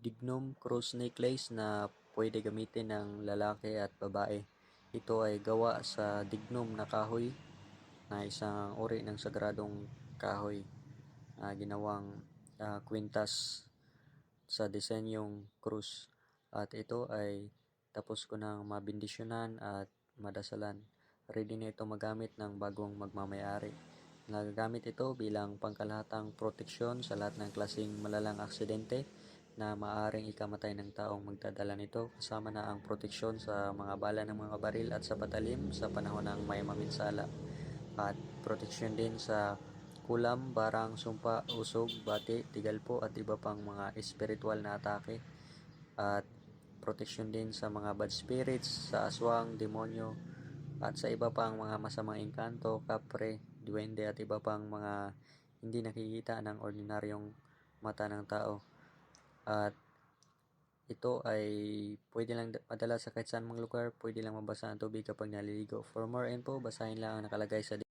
dignum cross necklace na pwede gamitin ng lalaki at babae. Ito ay gawa sa dignum na kahoy na isang uri ng sagradong kahoy na ginawang ah, kwintas sa disenyong krus. At ito ay tapos ko nang mabindisyonan at madasalan. Ready na ito magamit ng bagong magmamayari. Nagagamit ito bilang pangkalahatang proteksyon sa lahat ng klaseng malalang aksidente na maaring ikamatay ng taong magdadala nito. Kasama na ang proteksyon sa mga bala ng mga baril at sa patalim sa panahon ng may maminsala. At proteksyon din sa kulam, barang, sumpa, usog, bati, tigalpo at iba pang mga espiritual na atake. At proteksyon din sa mga bad spirits, sa aswang, demonyo at sa iba pang mga masamang engkanto, kapre, duwende at iba pang mga hindi nakikita ng ordinaryong mata ng tao. At ito ay pwede lang da- madala sa kahit saan mang lugar, pwede lang mabasa ang tubig kapag naliligo. For more info, basahin lang ang nakalagay sa